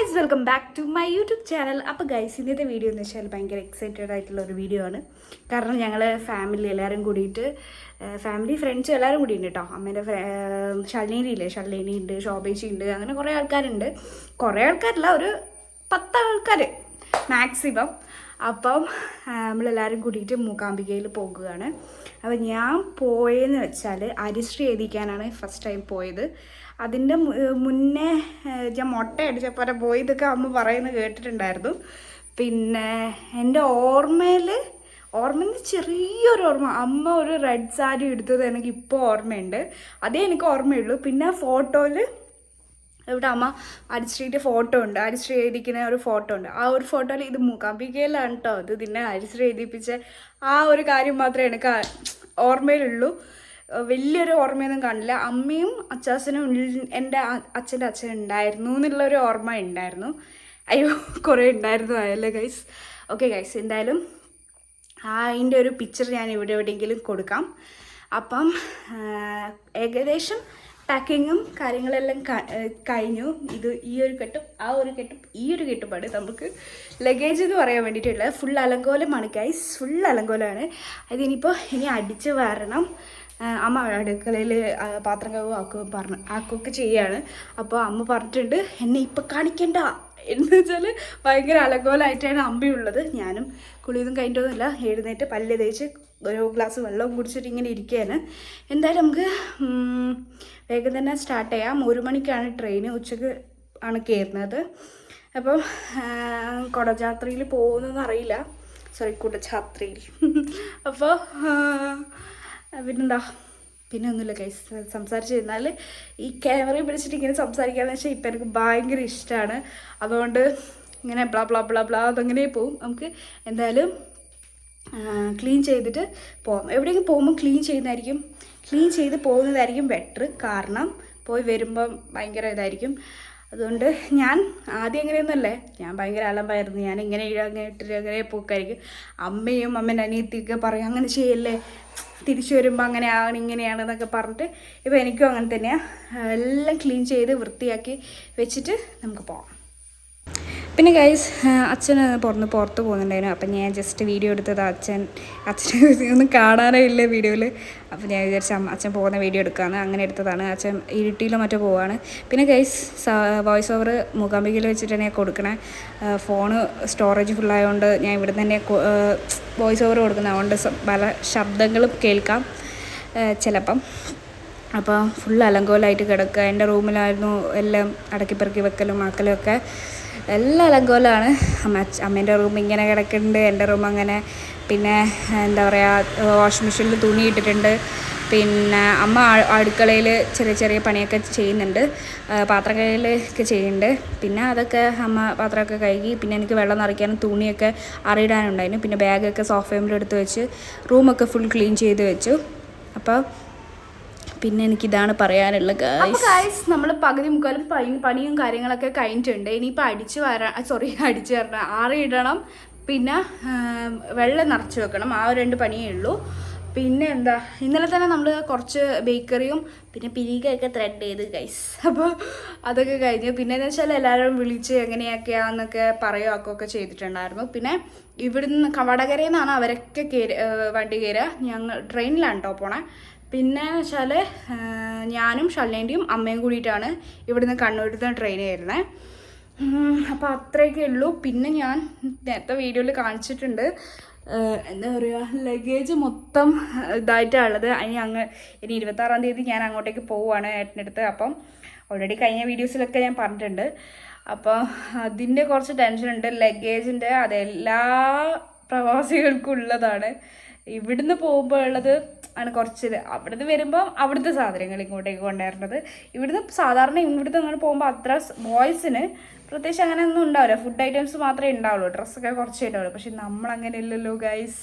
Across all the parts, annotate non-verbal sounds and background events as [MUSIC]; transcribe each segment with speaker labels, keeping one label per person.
Speaker 1: Guys welcome back to my YouTube channel അപ്പോൾ guys ഇന്നത്തെ video എന്ന് വെച്ചാൽ ഭയങ്കര എക്സൈറ്റഡ് ആയിട്ടുള്ള ഒരു വീഡിയോ ആണ്. കാരണം ഞങ്ങൾ ഫാമിലി എല്ലാവരും കൂടിയിട്ട് ഫാമിലി ഫ്രണ്ട്സ് എല്ലാവരും കൂടി ഉണ്ട് കേട്ടോ അമ്മേന്റെ ഷള്ളേനി ഇല്ലേ ഷള്ളേനി ഉണ്ട് ശോഭേച്ചി ഉണ്ട് അങ്ങനെ കുറേ ആൾക്കാരുണ്ട്. കുറേ ആൾക്കാരല്ല ഒരു പത്ത് ആൾക്കാർ മാക്സിമം അപ്പം നമ്മളെല്ലാവരും കൂടിയിട്ട് മൂകാംബികയിൽ പോകുകയാണ്. അപ്പോൾ ഞാൻ പോയെന്ന് വെച്ചാൽ അരിശ്രീ എഴുതിക്കാനാണ് ഫസ്റ്റ് ടൈം പോയത്. അതിന്റെ മുന്നേ ഞാൻ മുട്ട അടിച്ചപ്പോൾ പോയതൊക്കെ അമ്മ പറയുന്നത് കേട്ടിട്ടുണ്ടായിരുന്നു. പിന്നെ എന്റെ ഓർമ്മയിൽ ഓർമ്മയിൽ ചെറിയൊരു ഓർമ്മ. അമ്മ ഒരു റെഡ് സാരി എടുത്തത് എനിക്ക് ഇപ്പോൾ ഓർമ്മയുണ്ട്. അതേ എനിക്ക് ഓർമ്മയുള്ളൂ. പിന്നെ ഫോട്ടോയിൽ ഇവിടെ അമ്മ അരിശ്രീന്റെ ഫോട്ടോ ഉണ്ട്. അരിശ്രീ എഴുതിക്കുന്ന ഒരു ഫോട്ടോ ഉണ്ട്. ആ ഒരു ഫോട്ടോയിൽ ഇത് മൂകാംബികയിലാണ് കേട്ടോ ഇത് പിന്നെ അരിശ്രീ എഴുതിപ്പിച്ച. ആ ഒരു കാര്യം മാത്രമേ എനിക്ക് ഓർമ്മയിലുള്ളൂ. വലിയൊരു ഓർമ്മയൊന്നും കാണില്ല. അമ്മയും അച്ചാച്ചനും എന്റെ അച്ഛന്റെ അച്ഛൻ ഉണ്ടായിരുന്നു എന്നുള്ളൊരു ഓർമ്മ ഉണ്ടായിരുന്നു. അയ്യോ കുറേ ഉണ്ടായിരുന്നു ആയല്ലേ ഗൈസ് ഓക്കെ ഗൈസ് എന്തായാലും അതിന്റെ ഒരു പിക്ചർ ഞാൻ ഇവിടെ എവിടെയെങ്കിലും കൊടുക്കാം. അപ്പം ഏകദേശം പാക്കിങ്ങും കാര്യങ്ങളെല്ലാം കഴിഞ്ഞു. ഇത് ഈ ഒരു കെട്ടും ആ ഒരു കെട്ടും ഈ ഒരു കെട്ടുമാണ് നമുക്ക് ലഗേജ് എന്ന് പറയാൻ വേണ്ടിയിട്ടുള്ളത്. ഫുൾ അലങ്കോലമാണ് ഗൈസ് ഫുൾ അലങ്കോലമാണ്. അതിനിപ്പോൾ ഇനി അടിച്ച് വരണം. അമ്മ അടുക്കളയിൽ പാത്രം കവും ആക്കുക പറഞ്ഞു ആക്കുകയൊക്കെ ചെയ്യാണ്. അപ്പോൾ അമ്മ പറഞ്ഞിട്ടുണ്ട് എന്നെ ഇപ്പം കാണിക്കണ്ട. എന്ന് വെച്ചാൽ ഭയങ്കര അലകോലായിട്ടാണ് അമ്മയുള്ളത് ഞാനും കുളിയൊന്നും കഴിഞ്ഞിട്ടൊന്നുമില്ല. എഴുന്നേറ്റ് പല്ല് തേച്ച് ഒരു ഗ്ലാസ് വെള്ളവും കുടിച്ചിട്ട് ഇങ്ങനെ ഇരിക്കുകയാണ്. എന്തായാലും നമുക്ക് വേഗം തന്നെ സ്റ്റാർട്ട് ചെയ്യാം. ഒരു മണിക്കാണ് ട്രെയിൻ ഉച്ചയ്ക്ക് ആണ് കയറുന്നത്. അപ്പോൾ കുടജാത്രയിൽ പോകുന്നതെന്ന് അറിയില്ല. സോറി കുടജാത്രയിൽ. [LAUGHS] അപ്പോൾ പിന്നെന്താ? പിന്നെ ഒന്നുമില്ല കൈസ് സംസാരിച്ചിരുന്നാൽ ഈ ക്യാമറയും പിടിച്ചിട്ട് ഇങ്ങനെ സംസാരിക്കാന്ന് വെച്ചാൽ ഇപ്പം എനിക്ക് ഭയങ്കര ഇഷ്ടമാണ് അതുകൊണ്ട് ഇങ്ങനെ ബ്ലാ ബ്ലാ ബ്ലാ ബ്ലാ അതങ്ങനെ പോവും. നമുക്ക് എന്തായാലും ക്ലീൻ ചെയ്തിട്ട് പോകാം എവിടെയെങ്കിലും പോകുമ്പോൾ ക്ലീൻ ചെയ്യുന്നതായിരിക്കും. ക്ലീൻ ചെയ്ത് പോകുന്നതായിരിക്കും ബെറ്റർ കാരണം പോയി വരുമ്പം ഭയങ്കര ഇതായിരിക്കും. അതുകൊണ്ട് ഞാൻ ആദ്യം എങ്ങനെയൊന്നുമല്ലേ ഞാൻ ഭയങ്കര അലമ്പായിരുന്നു. ഞാൻ ഇങ്ങനെ അങ്ങനെ ഇട്ടിട്ട് അങ്ങനെ പോക്കായിരിക്കും. അമ്മയും അമ്മേന്റെ അനിയത്തിയൊക്കെ പറയും അങ്ങനെ ചെയ്യല്ലേ? തിരിച്ചു വരുമ്പോൾ അങ്ങനെ ഇങ്ങനെയാണ് എന്നൊക്കെ പറഞ്ഞിട്ട് ഇപ്പോൾ എനിക്കും അങ്ങനെ തന്നെയാണ് എല്ലാം ക്ലീൻ ചെയ്ത് വൃത്തിയാക്കി വെച്ചിട്ട് നമുക്ക് പോകാം പിന്നെ ഗൈസ് അച്ഛൻ പുറത്ത് പുറത്ത് പോകുന്നുണ്ടായിരുന്നു. അപ്പം ഞാൻ ജസ്റ്റ് വീഡിയോ എടുത്തത് അച്ഛൻ. അച്ഛൻ [LAUGHS] ഒന്നും കാണാനേ ഇല്ല വീഡിയോയിൽ അപ്പം ഞാൻ വിചാരിച്ച അച്ഛൻ പോകുന്ന വീഡിയോ എടുക്കാമെന്ന് അങ്ങനെ എടുത്തതാണ്. അച്ഛൻ ഇരുട്ടിയിലോ മറ്റോ പോവാണ്. പിന്നെ ഗൈസ് വോയിസ് ഓവർ മൂകാംബികയിൽ വെച്ചിട്ട് തന്നെ കൊടുക്കണേ. ഫോണ് സ്റ്റോറേജ് ഫുള്ളായതുകൊണ്ട് ഞാൻ ഇവിടെ തന്നെ വോയിസ് ഓവർ കൊടുക്കുന്നത്. അതുകൊണ്ട് പല ശബ്ദങ്ങളും കേൾക്കാം. ചിലപ്പം. അപ്പോൾ ഫുൾ അലങ്കോലായിട്ട് കിടക്കുക. എന്റെ റൂമിലായിരുന്നു എല്ലാം അടക്കിപ്പെറുക്കി വെക്കലും ആക്കലും ഒക്കെ. എല്ലാം അലങ്കോലമാണ്. അമ്മ അമ്മേന്റെ റൂം ഇങ്ങനെ കിടക്കുന്നുണ്ട്. എന്റെ റൂം അങ്ങനെ പിന്നെ എന്താ പറയുക വാഷിംഗ് മെഷീനിൽ തുണി ഇട്ടിട്ടുണ്ട്. പിന്നെ അമ്മ അടുക്കളയിൽ ചെറിയ ചെറിയ പണിയൊക്കെ ചെയ്യുന്നുണ്ട്. പാത്രം കഴുകലൊക്കെ ചെയ്യുന്നുണ്ട്. പിന്നെ അതൊക്കെ അമ്മ പാത്രമൊക്കെ കഴുകി പിന്നെ എനിക്ക് വെള്ളം നിറയ്ക്കാനും തുണിയൊക്കെ അറിയിടാനുണ്ടായിരുന്നു. പിന്നെ ബാഗൊക്കെ സോഫയിൽ എടുത്ത് വെച്ച് റൂമൊക്കെ ഫുൾ ക്ലീൻ ചെയ്ത് വെച്ചു. അപ്പോൾ പിന്നെ എനിക്കിതാണ് പറയാനുള്ളത് അപ്പോൾ ഗായ്സ് നമ്മൾ പകുതി മുക്കാലും പണി പണിയും കാര്യങ്ങളൊക്കെ കഴിഞ്ഞിട്ടുണ്ട്. ഇനിയിപ്പോൾ അടിച്ച് വരാ സോറി അടിച്ച് വരണം. ആറിയിടണം. പിന്നെ വെള്ളം നിറച്ച് വെക്കണം. ആ ഒരു രണ്ട് പണിയേ ഉള്ളൂ. പിന്നെ എന്താ ഇന്നലെ തന്നെ നമ്മൾ കുറച്ച് ബേക്കറിയും പിന്നെ പിരികയൊക്കെ ത്രെഡ് ചെയ്ത് ഗൈസ് അപ്പോൾ അതൊക്കെ കഴിഞ്ഞു. പിന്നെ എന്ന് വെച്ചാൽ എല്ലാവരും വിളിച്ച് എങ്ങനെയൊക്കെയാന്നൊക്കെ പറയുകയൊക്കെ ചെയ്തിട്ടുണ്ടായിരുന്നു. പിന്നെ ഇവിടുന്ന് വടകരയിൽ നിന്നാണ് അവരൊക്കെ കയറി വണ്ടി കയറുക ഞങ്ങൾ ട്രെയിനിലാണ് കേട്ടോ പോണേ. പിന്നെ വെച്ചാൽ ഞാനും ഷല്ലേന്റെയും അമ്മയും കൂടിയിട്ടാണ് ഇവിടുന്ന് കണ്ണൂരിൽ ട്രെയിൻ കയറുന്നത് അപ്പോൾ അത്രയൊക്കെ ഉള്ളൂ. പിന്നെ ഞാൻ നേരത്തെ വീഡിയോയിൽ കാണിച്ചിട്ടുണ്ട്. എന്താ പറയുക ലഗേജ് മൊത്തം ഇതായിട്ടാണ് ഉള്ളത് ഇനി അങ്ങ് ഇനി ഇരുപത്താറാം തീയതി ഞാൻ അങ്ങോട്ടേക്ക് പോവുകയാണ് ഏട്ടന്റെ അടുത്ത് അപ്പം ഓൾറെഡി കഴിഞ്ഞ വീഡിയോസിലൊക്കെ ഞാൻ പറഞ്ഞിട്ടുണ്ട്. അപ്പം അതിന്റെ കുറച്ച് ടെൻഷനുണ്ട് ലഗേജിന്റെ അതെല്ലാ പ്രവാസികൾക്കും ഉള്ളതാണ്. ഇവിടുന്ന് പോകുമ്പോൾ ഉള്ളത് ആണ് കുറച്ച്. അവിടുന്ന് വരുമ്പോൾ അവിടുത്തെ സാധനങ്ങൾ ഇങ്ങോട്ടേക്ക് കൊണ്ടുവരേണ്ടത്. ഇവിടുന്ന് സാധാരണ ഇവിടുത്തെ അങ്ങനെ പോകുമ്പോൾ അത്ര ബോയ്സിന് പ്രത്യേകിച്ച് അങ്ങനെ ഒന്നും ഉണ്ടാവില്ല. ഫുഡ് ഐറ്റംസ് മാത്രമേ ഉണ്ടാവുള്ളൂ. ഡ്രസ്സൊക്കെ കുറച്ചേ ഉണ്ടാവുള്ളൂ. പക്ഷെ നമ്മളങ്ങനെ ഇല്ലല്ലോ ഗൈസ്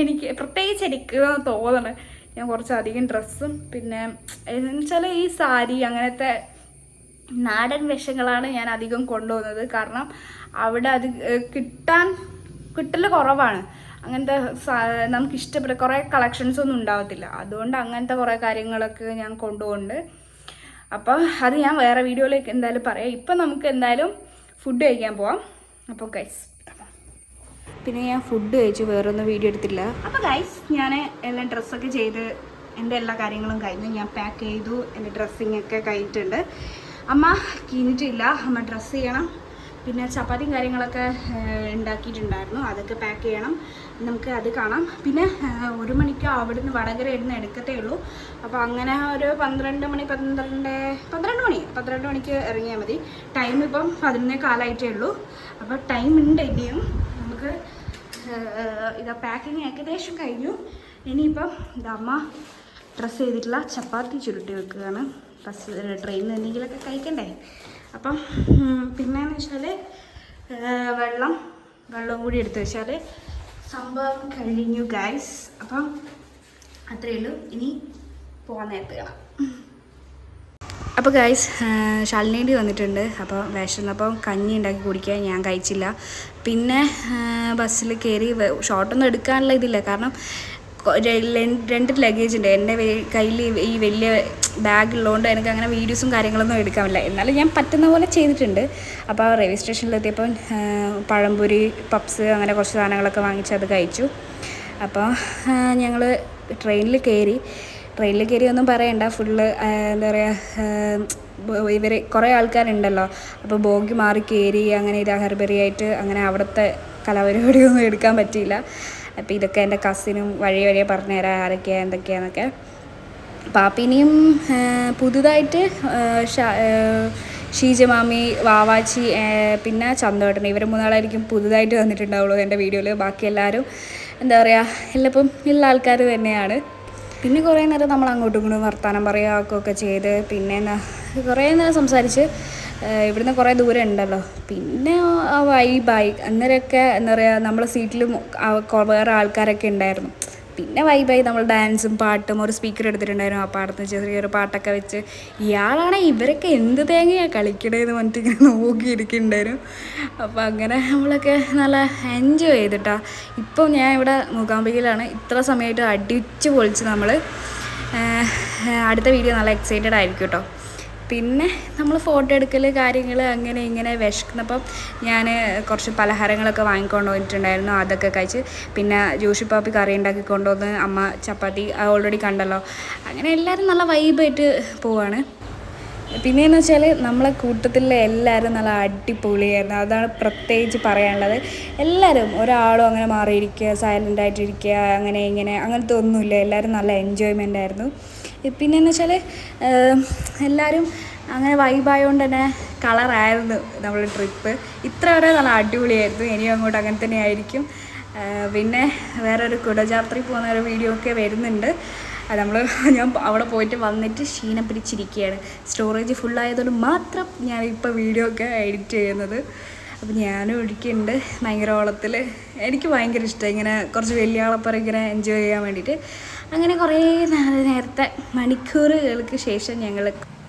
Speaker 1: എനിക്ക് പ്രത്യേകിച്ച് എനിക്ക് തോന്നണം ഞാൻ കുറച്ചധികം ഡ്രസ്സും പിന്നെ എന്നുവെച്ചാൽ ഈ സാരി അങ്ങനത്തെ നാടൻ വേഷങ്ങളാണ് ഞാൻ അധികം കൊണ്ടുപോകുന്നത്. കാരണം അവിടെ അത് കിട്ടാൻ കിട്ടൽ കുറവാണ്. അങ്ങനത്തെ നമുക്ക് ഇഷ്ടപ്പെട്ട കുറേ കളക്ഷൻസ് ഒന്നും ഉണ്ടാവത്തില്ല. അതുകൊണ്ട് അങ്ങനത്തെ കുറേ കാര്യങ്ങളൊക്കെ ഞാൻ കൊണ്ടുപോകുന്നുണ്ട്. അപ്പോൾ അത് ഞാൻ വേറെ വീഡിയോയിലേക്ക് എന്തായാലും പറയാം. ഇപ്പം നമുക്ക് എന്തായാലും ഫുഡ് കഴിക്കാൻ പോവാം. അപ്പോൾ ഗൈസ് പിന്നെ ഞാൻ ഫുഡ് കഴിച്ചു വേറൊന്നും വീഡിയോ എടുത്തില്ല അപ്പോൾ ഗൈസ് ഞാൻ എല്ലാം ഡ്രസ്സൊക്കെ ചെയ്ത് എന്റെ എല്ലാ കാര്യങ്ങളും കഴിഞ്ഞു ഞാൻ പാക്ക് ചെയ്തു. എന്റെ ഡ്രസ്സിങ് ഒക്കെ കഴിഞ്ഞിട്ടുണ്ട്. അമ്മ കീഞ്ഞിട്ടില്ല. അമ്മ ഡ്രസ്സ് ചെയ്യണം. പിന്നെ ചപ്പാത്തിയും കാര്യങ്ങളൊക്കെ ഉണ്ടാക്കിയിട്ടുണ്ടായിരുന്നു. അതൊക്കെ പാക്ക് ചെയ്യണം. നമുക്ക് അത് കാണാം. പിന്നെ ഒരു മണിക്ക് അവിടുന്ന് വടകര ഇരുന്ന് എടുക്കത്തേ ഉള്ളൂ. അപ്പോൾ അങ്ങനെ ഒരു പന്ത്രണ്ട് മണി പന്ത്രണ്ട് പന്ത്രണ്ട് മണി പന്ത്രണ്ട് മണിക്ക് ഇറങ്ങിയാൽ മതി. ടൈം ഇപ്പം പതിനൊന്നേ കാലമായിട്ടേ ഉള്ളൂ. അപ്പോൾ ടൈം ഉണ്ട് ഇനിയും. നമുക്ക് ഇതാ പാക്കിങ് ഏകദേശം കഴിഞ്ഞു. ഇനിയിപ്പം ഇതമ്മ ഡ്രസ്സ് ചെയ്തിട്ടുള്ള ചപ്പാത്തി ചുരുട്ടി വെക്കുകയാണ്. ബസ് ട്രെയിനിൽ എന്തെങ്കിലുമൊക്കെ കഴിക്കണ്ടേ? അപ്പം പിന്നെയെന്ന് വെച്ചാൽ വെള്ളം വെള്ളം കൂടി എടുത്ത് വെച്ചാൽ സംഭവം കഴിഞ്ഞു ഗൈസ് അപ്പം അത്രയേ ഉള്ളൂ. ഇനി പോകാൻ നേരത്ത് അപ്പോൾ ഗൈസ് ശാലിനേണ്ടി വന്നിട്ടുണ്ട്. അപ്പോൾ വിശന്നപ്പം കഞ്ഞി ഉണ്ടാക്കി കുടിക്കാൻ ഞാൻ കഴിച്ചില്ല. പിന്നെ ബസ്സിൽ കയറി ഷോർട്ടൊന്നും എടുക്കാനുള്ള ഇതില്ല. കാരണം രണ്ട് ലഗേജ് ഉണ്ട്. എന്റെ കയ്യിൽ ഈ വലിയ ബാഗ് ഉള്ളതുകൊണ്ട് എനിക്ക് അങ്ങനെ വീഡിയോസും കാര്യങ്ങളൊന്നും എടുക്കാൻ പറ്റില്ല. എന്നാലും ഞാൻ പറ്റുന്ന പോലെ ചെയ്തിട്ടുണ്ട്. അപ്പോൾ റെയിൽവേ സ്റ്റേഷനിലെത്തിയപ്പോൾ പഴംപൊരി പപ്സ് അങ്ങനെ കുറച്ച് സാധനങ്ങളൊക്കെ വാങ്ങിച്ച് അത് കഴിച്ചു. അപ്പോൾ ഞങ്ങൾ ട്രെയിനിൽ കയറി ട്രെയിനിൽ കയറി ഒന്നും പറയണ്ട. ഫുള്ള് എന്താ പറയുക ഇവർ കുറേ ആൾക്കാരുണ്ടല്ലോ. അപ്പോൾ ബോഗി മാറി കയറി അങ്ങനെ ഇതാ ആയിട്ട് അങ്ങനെ അവിടുത്തെ കലാപരിപാടിയൊന്നും എടുക്കാൻ പറ്റിയില്ല. അപ്പോൾ ഇതൊക്കെ എന്റെ കസിനും വഴി വഴിയെ പറഞ്ഞു തരാം ആരൊക്കെയാണ് എന്തൊക്കെയാണെന്നൊക്കെ പാപ്പിനിയും പുതുതായിട്ട് ഷീജമാമി ഷീജ മാമി വാവാച്ചി പിന്നെ ചന്തോട്ടൻ ഇവർ മൂന്നാളായിരിക്കും പുതുതായിട്ട് വന്നിട്ടുണ്ടാവുള്ളൂ എന്റെ വീഡിയോയിൽ. ബാക്കി എല്ലാവരും എന്താ പറയുക എല്ലാപ്പം ഉള്ള ആൾക്കാർ തന്നെയാണ്. പിന്നെ കുറേ നേരം നമ്മൾ അങ്ങോട്ടും ഇങ്ങോട്ടും വർത്തമാനം പറയുക ഒക്കെ ചെയ്ത് പിന്നെ എന്നാ കുറേ നേരം സംസാരിച്ച് ഇവിടുന്ന് കുറേ ദൂരം ഉണ്ടല്ലോ. പിന്നെ ആ വൈബായി അന്നേരമൊക്കെ എന്താ പറയുക നമ്മളെ സീറ്റിലും വേറെ ആൾക്കാരൊക്കെ ഉണ്ടായിരുന്നു. പിന്നെ വൈബായി നമ്മൾ ഡാൻസും പാട്ടും ഒരു സ്പീക്കർ എടുത്തിട്ടുണ്ടായിരുന്നു. ആ പാടത്ത് ചെറിയൊരു പാട്ടൊക്കെ വെച്ച് ഇയാളാണ് ഇവരൊക്കെ എന്ത് തേങ്ങയാണ് കളിക്കണേന്ന് പറഞ്ഞിട്ട് ഇങ്ങനെ നോക്കിയിരിക്കുന്നുണ്ടായിരുന്നു അപ്പോൾ അങ്ങനെ നമ്മളൊക്കെ നല്ല എൻജോയ് ചെയ്തിട്ടാ. ഇപ്പം ഞാൻ ഇവിടെ മൂകാംബികയിലാണ്. ഇത്ര സമയമായിട്ട് അടിച്ചു പൊളിച്ച് നമ്മൾ അടുത്ത വീഡിയോ നല്ല എക്സൈറ്റഡ് ആയിരിക്കും കേട്ടോ പിന്നെ നമ്മൾ ഫോട്ടോ എടുക്കൽ കാര്യങ്ങൾ അങ്ങനെ ഇങ്ങനെ വിശക്കുന്നപ്പം ഞാൻ കുറച്ച് പലഹാരങ്ങളൊക്കെ വാങ്ങിക്കൊണ്ട് വന്നിട്ടുണ്ടായിരുന്നു അതൊക്കെ കഴിച്ച് പിന്നെ ജോഷി പാപ്പി കറി ഉണ്ടാക്കി കൊണ്ടുവന്ന് അമ്മ ചപ്പാത്തി ഓൾറെഡി കണ്ടല്ലോ. അങ്ങനെ എല്ലാവരും നല്ല വൈബായിട്ട് പോവാണ്. പിന്നെയെന്ന് വെച്ചാൽ നമ്മളെ കൂട്ടത്തിലെ എല്ലാവരും നല്ല അടിപൊളിയായിരുന്നു അതാണ് പ്രത്യേകിച്ച് പറയാനുള്ളത്. എല്ലാവരും ഒരാളും അങ്ങനെ മാറിയിരിക്കുക സൈലന്റ് ആയിട്ടിരിക്കുക അങ്ങനെ ഇങ്ങനെ അങ്ങനത്തെ ഒന്നുമില്ല എല്ലാവരും നല്ല എൻജോയ്മെന്റ് ആയിരുന്നു. പിന്നെയെന്ന് വെച്ചാൽ എല്ലാവരും അങ്ങനെ വൈബായതുകൊണ്ട് തന്നെ കളറായിരുന്നു നമ്മുടെ ട്രിപ്പ് ഇത്ര വരെ നല്ല അടിപൊളിയായിരുന്നു. ഇനിയും അങ്ങോട്ട് അങ്ങനെ തന്നെ ആയിരിക്കും. പിന്നെ വേറൊരു കുടജാത്രി പോകുന്ന ഒരു വീഡിയോ ഒക്കെ വരുന്നുണ്ട്. നമ്മൾ [LAUGHS] ഞാൻ അവിടെ പോയിട്ട് വന്നിട്ട് ക്ഷീണം പിടിച്ചിരിക്കുകയാണ് സ്റ്റോറേജ് ഫുള്ളായതുകൊണ്ട് മാത്രം ഞാൻ ഇപ്പോൾ വീഡിയോ ഒക്കെ എഡിറ്റ് ചെയ്യുന്നത്. അപ്പം ഞാനും ഒഴിക്കുന്നുണ്ട് ഭയങ്കര ഓളത്തിൽ എനിക്ക് ഭയങ്കര ഇഷ്ടം. ഇങ്ങനെ കുറച്ച് വലിയ ആളപ്പുറം ഇങ്ങനെ എൻജോയ് ചെയ്യാൻ വേണ്ടിയിട്ട് അങ്ങനെ കുറേ നേരം നേരത്തെ മണിക്കൂറുകൾക്ക് ശേഷം ഞങ്ങൾ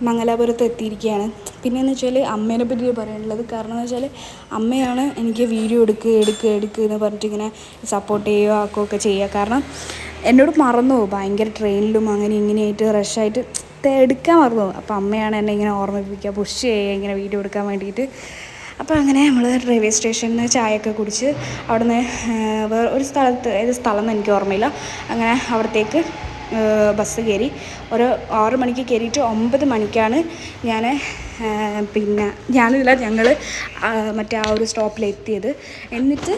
Speaker 1: മംഗലാപുരത്ത് എത്തിയിരിക്കുകയാണ്. പിന്നെയെന്ന് വെച്ചാൽ അമ്മേനെ പറ്റി പറയാനുള്ളത് കാരണം എന്ന് വെച്ചാൽ അമ്മയാണ് എനിക്ക് വീഡിയോ എടുക്കുക എടുക്കുക എടുക്കുക എന്ന് പറഞ്ഞിട്ട് ഇങ്ങനെ സപ്പോർട്ട് ചെയ്യുക ആക്കുകയൊക്കെ ചെയ്യുക. കാരണം എന്നോട് മറന്നു പോകും. ഭയങ്കര ട്രെയിനിലും അങ്ങനെ ഇങ്ങനെയായിട്ട് റഷായിട്ട് എടുക്കാൻ മറന്നു പോകും. അപ്പോൾ അമ്മയാണ് എന്നെ ഇങ്ങനെ ഓർമ്മിപ്പിക്കുക പുഷ് ചെയ്യുക ഇങ്ങനെ വീഡിയോ എടുക്കാൻ വേണ്ടിയിട്ട്. അപ്പോൾ അങ്ങനെ നമ്മൾ റെയിൽവേ സ്റ്റേഷനിൽ നിന്ന് ചായയൊക്കെ കുടിച്ച് അവിടെ നിന്ന് വേറെ ഒരു സ്ഥലത്ത് ഏത് സ്ഥലം എന്ന് എനിക്ക് ഓർമ്മയില്ല. അങ്ങനെ അവിടത്തേക്ക് ബസ് കയറി. ഒരു ആറ് മണിക്ക് കയറിയിട്ട് ഒമ്പത് മണിക്കാണ് ഞാൻ പിന്നെ ഞാനില്ല ഞങ്ങൾ മറ്റേ ആ ഒരു സ്റ്റോപ്പിലെത്തിയത്. എന്നിട്ട്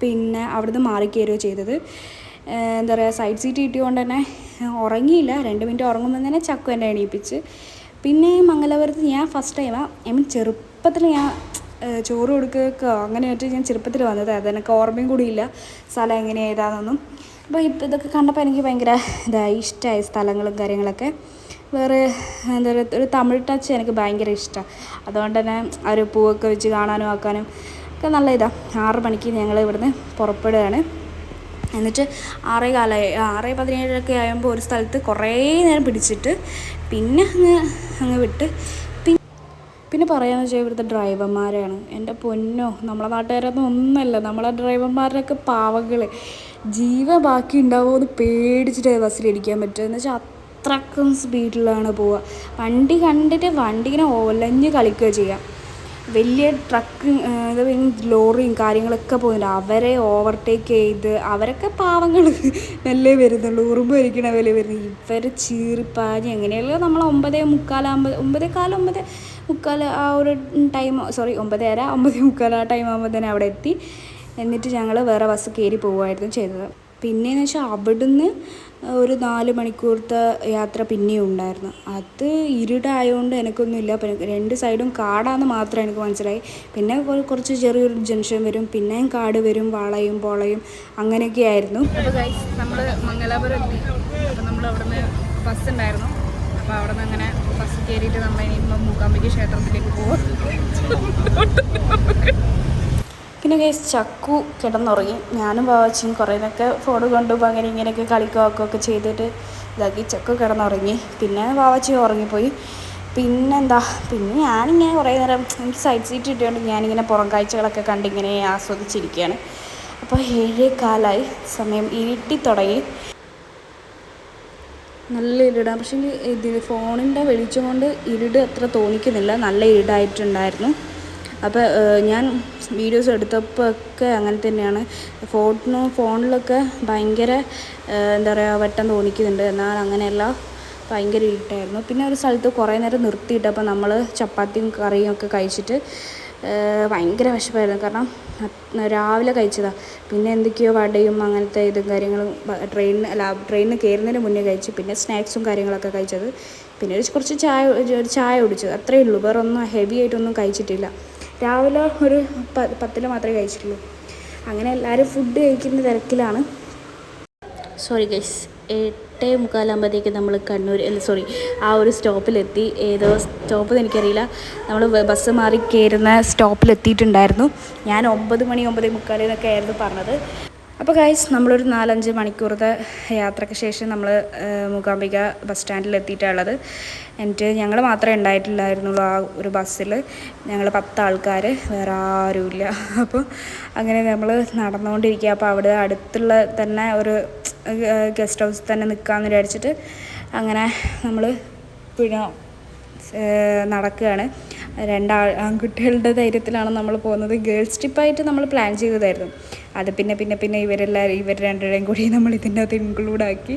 Speaker 1: പിന്നെ അവിടുന്ന് മാറി കയറുകയോ ചെയ്തത്. എന്താ പറയുക സൈഡ് സീറ്റ് കിട്ടിയതുകൊണ്ട് തന്നെ ഉറങ്ങിയില്ല. രണ്ട് മിനിറ്റ് ഉറങ്ങുമ്പോൾ തന്നെ ചക്കു എന്നെ എണീപ്പിച്ച്. പിന്നെ മംഗലാപുരത്ത് ഞാൻ ഫസ്റ്റ് ടൈമാണ് ഐ മീൻ ചെറുപ്പത്തിൽ ഞാൻ ചോറ് കൊടുക്കുകയൊക്കെ അങ്ങനെ ആയിട്ട് ഞാൻ ചെറുപ്പത്തിൽ വന്നത്. അതെനിക്ക് ഓർമ്മയും കൂടിയില്ല സ്ഥലം എങ്ങനെ ഏതാണെന്നൊന്നും അപ്പോൾ ഇപ്പോൾ ഇതൊക്കെ കണ്ടപ്പോൾ എനിക്ക് ഭയങ്കര ഇതായി ഇഷ്ടമായി സ്ഥലങ്ങളും കാര്യങ്ങളൊക്കെ. വേറെ എന്താ പറയുക ഒരു തമിഴ് ടച്ച് എനിക്ക് ഭയങ്കര ഇഷ്ടമാണ് അതുകൊണ്ട് തന്നെ ആ ഒരു പൂവൊക്കെ വെച്ച് കാണാനും ആക്കാനും ഒക്കെ നല്ല ഇതാണ് ആറ് മണിക്ക് ഞങ്ങൾ ഇവിടുന്ന് പുറപ്പെടുകയാണ്. എന്നിട്ട് ആറേ കാലമായി ആറേ പതിനേഴൊക്കെ ആകുമ്പോൾ ഒരു സ്ഥലത്ത് കുറേ നേരം പിടിച്ചിട്ട് പിന്നെ അങ്ങ് അങ്ങ് വിട്ട് പിന്നെ പറയാന്ന് വെച്ചാൽ ഇവിടുത്തെ ഡ്രൈവർമാരാണ്. എന്റെ പൊന്നോ നമ്മളെ നാട്ടുകാരൊന്നും ഒന്നല്ല നമ്മളെ ഡ്രൈവർമാരുടെയൊക്കെ പാവകൾ ജീവ ബാക്കി ഉണ്ടാവുമോ എന്ന് പേടിച്ചിട്ട് ബസ്സിലിരിക്കാൻ പറ്റുക. എന്ന് വെച്ചാൽ അത്രക്കും സ്പീഡിലാണ് പോവുക. വണ്ടി കണ്ടിട്ട് വണ്ടി ഇങ്ങനെ ഒലഞ്ഞ് കളിക്കുക ചെയ്യുക. വലിയ ട്രക്ക് ലോറിയും കാര്യങ്ങളൊക്കെ പോകുന്നുണ്ട്. അവരെ ഓവർടേക്ക് ചെയ്ത് അവരൊക്കെ പാവങ്ങൾ മെല്ലെ വരുന്നുള്ളൂ. ഉറുമ്പ് വരിക്കണ പോലെ വരുന്നു. ഇവർ ചീറിപ്പാഞ്ഞ് എങ്ങനെയല്ലോ നമ്മൾ ഒമ്പതേ മുക്കാലാകുമ്പോൾ ഒമ്പതേ കാലം ഒമ്പത് മുക്കാൽ ആ ഒരു ടൈം സോറി ഒമ്പതര ഒമ്പത് മുക്കാൽ ആ ടൈം ആകുമ്പോൾ തന്നെ അവിടെ എത്തി. എന്നിട്ട് ഞങ്ങൾ വേറെ ബസ് കയറി പോവുമായിരുന്നു ചെയ്തത്. പിന്നെയെന്ന് വെച്ചാൽ അവിടുന്ന് ഒരു നാല് മണിക്കൂറത്തെ യാത്ര പിന്നെയും ഉണ്ടായിരുന്നു. അത് ഇരുടായതുകൊണ്ട് എനിക്കൊന്നുമില്ല. പിന്നെ രണ്ട് സൈഡും കാടാന്ന് മാത്രം എനിക്ക് മനസ്സിലായി. പിന്നെ കുറച്ച് ചെറിയൊരു ജംഗ്ഷൻ വരും. പിന്നെയും കാട് വരും വളയും പോളയും അങ്ങനെയൊക്കെ ആയിരുന്നു. നമ്മൾ മംഗലാപുരം എത്തി. അപ്പോൾ നമ്മൾ അവിടുന്ന് ബസ് ഉണ്ടായിരുന്നു. അപ്പോൾ അവിടെ നിന്ന് അങ്ങനെ ബസ് കയറിയിട്ട് നമ്മൾ ഇനിയിപ്പോൾ മൂക്കാമ്പിക്ക് ക്ഷേത്രത്തിലേക്ക് പോകും പിന്നെ കേസ് ചക്കു കിടന്നുറങ്ങി. ഞാനും ബാവച്ചും കുറേനൊക്കെ ഫോൺ കൊണ്ടുപോകും അങ്ങനെ ഇങ്ങനെയൊക്കെ കളിക്കുകയൊക്കെ ചെയ്തിട്ട് ഇതാക്കി ചക്കു കിടന്നുറങ്ങി. പിന്നെ ബാവച്ചി ഉറങ്ങിപ്പോയി. പിന്നെന്താ? പിന്നെ ഞാനിങ്ങനെ കുറേ നേരം എനിക്ക് സൈഡ് സീറ്റ് കിട്ടിയതുകൊണ്ട് ഞാനിങ്ങനെ പുറം കാഴ്ചകളൊക്കെ കണ്ടിങ്ങനെ ആസ്വദിച്ചിരിക്കുകയാണ്. അപ്പോൾ ഏഴേ കാലായി സമയം ഇരുട്ടി തുടങ്ങി. നല്ല ഇരുടാണ് പക്ഷേ ഇത് ഫോണിന്റെ വെളിച്ചം കൊണ്ട് ഇരുട് അത്ര തോന്നിക്കുന്നില്ല. നല്ല ഇരുടായിട്ടുണ്ടായിരുന്നു. അപ്പോൾ ഞാൻ വീഡിയോസ് എടുത്തപ്പോൾ ഒക്കെ അങ്ങനെ തന്നെയാണ്. ഫോട്ടോ ഫോണിലൊക്കെ ഭയങ്കര എന്താ പറയുക വെട്ടം തോന്നിക്കുന്നുണ്ട്. എന്നാൽ അങ്ങനെയല്ല ഭയങ്കര ഇരുട്ടായിരുന്നു. പിന്നെ ഒരു സ്ഥലത്ത് കുറേ നേരം നിർത്തിയിട്ടപ്പോൾ നമ്മൾ ചപ്പാത്തിയും കറിയും ഒക്കെ കഴിച്ചിട്ട് ഭയങ്കര വിശപ്പായിരുന്നു കാരണം രാവിലെ കഴിച്ചതാണ് പിന്നെ എന്തൊക്കെയോ വടയും അങ്ങനത്തെ ഇതും കാര്യങ്ങളും ട്രെയിനിന് അല്ല ട്രെയിനിന് കയറുന്നതിന് മുന്നേ കഴിച്ച് പിന്നെ സ്നാക്സും കാര്യങ്ങളൊക്കെ കഴിച്ചത്. പിന്നെ ഒരു കുറച്ച് ചായ ഒരു ചായ കുടിച്ചു. അത്രയേ ഉള്ളൂ. വേറെ ഒന്നും ഹെവി ആയിട്ടൊന്നും കഴിച്ചിട്ടില്ല. രാവിലെ ഒരു പ പത്തിൽ മാത്രമേ കഴിച്ചിട്ടുള്ളൂ. അങ്ങനെ എല്ലാവരും ഫുഡ് കഴിക്കുന്ന തിരക്കിലാണ്. Sorry guys. എട്ടേ മുക്കാലാകുമ്പോഴത്തേക്ക് നമ്മൾ കണ്ണൂർ സോറി ആ ഒരു സ്റ്റോപ്പിലെത്തി. ഏതോ സ്റ്റോപ്പ് എനിക്കറിയില്ല. നമ്മൾ ബസ് മാറി കയറുന്ന സ്റ്റോപ്പിലെത്തിയിട്ടുണ്ടായിരുന്നു. ഞാൻ ഒമ്പത് മണി ഒമ്പത് മുക്കാലിനൊക്കെ ആയിരുന്നു പറഞ്ഞത്. അപ്പോൾ ഗൈസ് നമ്മളൊരു നാലഞ്ച് മണിക്കൂറത്തെ യാത്രയ്ക്ക് ശേഷം നമ്മൾ മൂകാംബിക ബസ് സ്റ്റാൻഡിൽ എത്തിയിട്ടുള്ളത് എന്നിട്ട് ഞങ്ങൾ മാത്രമേ ഉണ്ടായിട്ടില്ലായിരുന്നുള്ളൂ ആ ഒരു ബസ്സിൽ ഞങ്ങൾ പത്ത് ആൾക്കാർ വേറെ ആരുമില്ല. അപ്പോൾ അങ്ങനെ നമ്മൾ നടന്നുകൊണ്ടിരിക്കുക. അപ്പോൾ അവിടെ അടുത്തുള്ള തന്നെ ഒരു ഗസ്റ്റ് ഹൗസിൽ തന്നെ നിൽക്കാമെന്ന് വിചാരിച്ചിട്ട് അങ്ങനെ നമ്മൾ പിന്നെ നടക്കുകയാണ്. രണ്ടാൾ ആൺകുട്ടികളുടെ ധൈര്യത്തിലാണ് നമ്മൾ പോകുന്നത്. ഗേൾസ് ട്രിപ്പായിട്ട് നമ്മൾ പ്ലാൻ ചെയ്തതായിരുന്നു. അത് പിന്നെ പിന്നെ പിന്നെ ഇവരെല്ലാവരും ഇവർ രണ്ടുപേരെയും കൂടി നമ്മൾ ഇതിന്റെ അകത്ത് ഇൻക്ലൂഡ് ആക്കി.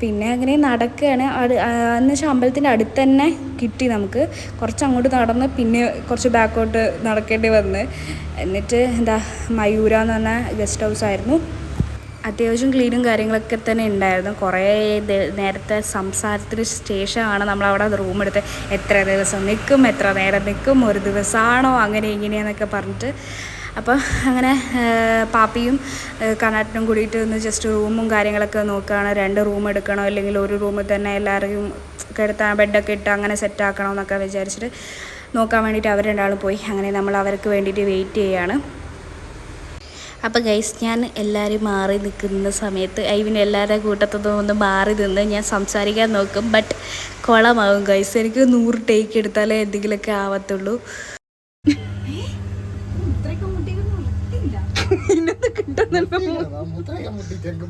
Speaker 1: പിന്നെ അങ്ങനെ നടക്കുകയാണ്. അത് എന്ന് വെച്ചാൽ അമ്പലത്തിന്റെ അടുത്ത് തന്നെ കിട്ടി നമുക്ക്. കുറച്ച് അങ്ങോട്ട് നടന്ന് പിന്നെ കുറച്ച് ബാക്കോട്ട് നടക്കേണ്ടി വന്ന്. എന്നിട്ട് എന്താ മയൂര എന്ന് പറഞ്ഞ ഗസ്റ്റ് ഹൗസ് ആയിരുന്നു അത്യാവശ്യം ക്ലീനും കാര്യങ്ങളൊക്കെ തന്നെ ഉണ്ടായിരുന്നു. കുറേ നേരത്തെ സംസാരത്തിന് ശേഷമാണ് നമ്മളവിടെ റൂം എടുത്ത് എത്ര ദിവസം നിൽക്കും എത്ര നേരം നിൽക്കും ഒരു ദിവസമാണോ അങ്ങനെ ഇങ്ങനെയെന്നൊക്കെ പറഞ്ഞിട്ട്. അപ്പോൾ അങ്ങനെ പാപ്പിയും കണ്ണാട്ടിനും കൂടിയിട്ട് ഒന്ന് ജസ്റ്റ് റൂമും കാര്യങ്ങളൊക്കെ നോക്കുകയാണ്. രണ്ട് റൂം എടുക്കണോ അല്ലെങ്കിൽ ഒരു റൂമിൽ തന്നെ എല്ലാവരെയും കിടത്താൻ ബെഡൊക്കെ ഇട്ട് അങ്ങനെ സെറ്റ് ആക്കണോ എന്നൊക്കെ വിചാരിച്ചിട്ട് നോക്കാൻ വേണ്ടിയിട്ട് അവർ രണ്ടാളും പോയി. അങ്ങനെ നമ്മൾ അവർക്ക് വേണ്ടിയിട്ട് വെയിറ്റ് ചെയ്യുകയാണ്. അപ്പോൾ ഗൈസ് ഞാൻ എല്ലാവരും മാറി നിൽക്കുന്ന സമയത്ത് ഐ മീൻ എല്ലാവരുടെ കൂട്ടത്തൊന്നും ഒന്ന് മാറി നിന്ന് ഞാൻ സംസാരിക്കാൻ നോക്കും. ബട്ട് കുളമാവും ഗൈസ് എനിക്ക് നൂറ് ടേക്ക് എടുത്താലേ എന്തെങ്കിലുമൊക്കെ ആവത്തുള്ളൂ. [LAUGHS]
Speaker 2: മുത്രയൊക്കെ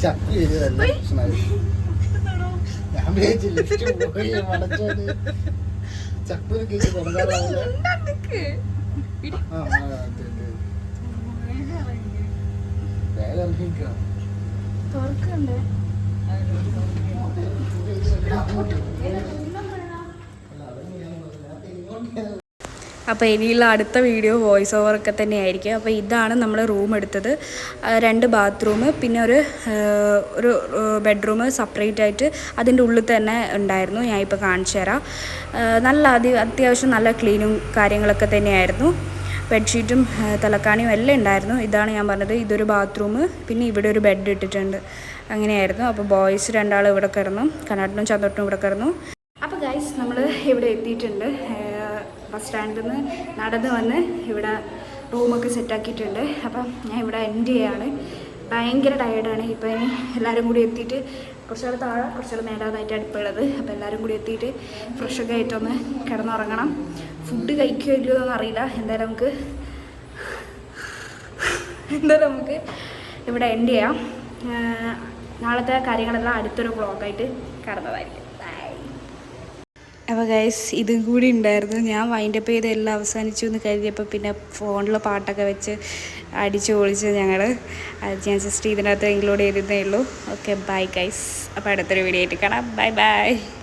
Speaker 2: ചെയ്തതല്ല പ്രശ്നമായി ഞാൻ വിചാരിച്ചു ലിഫ്റ്റ് പോയി മടച്ചോണ്ട് ചപ്പിന് കേസ് തുടങ്ങാറാവില്ല. വേഗം ഇറങ്ങിക്കാം.
Speaker 1: അപ്പോൾ ഇനിയുള്ള അടുത്ത വീഡിയോ വോയിസ് ഓവറൊക്കെ തന്നെയായിരിക്കും. അപ്പോൾ ഇതാണ് നമ്മൾ റൂം എടുത്തത്. രണ്ട് ബാത്റൂം പിന്നെ ഒരു ഒരു ബെഡ്റൂം സെപ്പറേറ്റ് ആയിട്ട് അതിന്റെ ഉള്ളിൽ തന്നെ ഉണ്ടായിരുന്നു. ഞാൻ ഇപ്പോൾ കാണിച്ചു തരാം. നല്ല അതി അത്യാവശ്യം നല്ല ക്ലീനും കാര്യങ്ങളൊക്കെ തന്നെയായിരുന്നു. ബെഡ്ഷീറ്റും തലക്കാണിയും എല്ലാം ഉണ്ടായിരുന്നു. ഇതാണ് ഞാൻ പറഞ്ഞത്. ഇതൊരു ബാത്റൂം പിന്നെ ഇവിടെ ഒരു ബെഡ് ഇട്ടിട്ടുണ്ട്. അങ്ങനെയായിരുന്നു. അപ്പോൾ ബോയ്സ് രണ്ടാൾ ഇവിടെ കിടന്നു. കണ്ണാട്ടിനും ചന്തോട്ടിനും ഇവിടെ കിടന്നു. അപ്പോൾ ഗൈസ് നമ്മൾ ഇവിടെ എത്തിയിട്ടുണ്ട്. ബസ് സ്റ്റാൻഡിൽ നിന്ന് നടന്ന് വന്ന് ഇവിടെ റൂമൊക്കെ സെറ്റാക്കിയിട്ടുണ്ട്. അപ്പം ഞാൻ ഇവിടെ എൻഡ് ചെയ്യാണ്. ഭയങ്കര ടയേർഡാണ് ഇപ്പോൾ ഇനി എല്ലാവരും കൂടി എത്തിയിട്ട് കുറച്ചുകൂടെ താഴെ കുറച്ചാൾ മേലാതായിട്ട് അടുപ്പുള്ളത് അപ്പോൾ എല്ലാവരും കൂടി എത്തിയിട്ട് ഫ്രഷൊക്കെ ആയിട്ടൊന്ന് കിടന്നുറങ്ങണം. ഫുഡ് കഴിക്കുക ഇല്ലയോ എന്നൊന്നും അറിയില്ല. എന്തായാലും നമുക്ക് എന്തായാലും നമുക്ക് ഇവിടെ എൻഡ് ചെയ്യാം. നാളത്തെ കാര്യങ്ങളെല്ലാം അടുത്തൊരു ബ്ലോഗായിട്ട് കടന്നതായിരിക്കും. അപ്പോൾ ഗൈസ് ഇതും കൂടി ഉണ്ടായിരുന്നു. ഞാൻ വൈൻഡപ്പ് ചെയ്ത് എല്ലാം അവസാനിച്ചു എന്ന് കരുതിയപ്പോൾ പിന്നെ ഫോണിൽ പാട്ടൊക്കെ വെച്ച് അടിച്ചു പൊളിച്ച് ഞങ്ങൾ അത് ഞാൻ ജസ്റ്റ് ഇതിനകത്ത് ഇൻക്ലൂഡ് ചെയ്തതേ ഉള്ളൂ. ഓക്കെ ബൈ ഗൈസ് അപ്പോൾ അടുത്തൊരു വീഡിയോ ആയിട്ട് കാണാം. Bye bye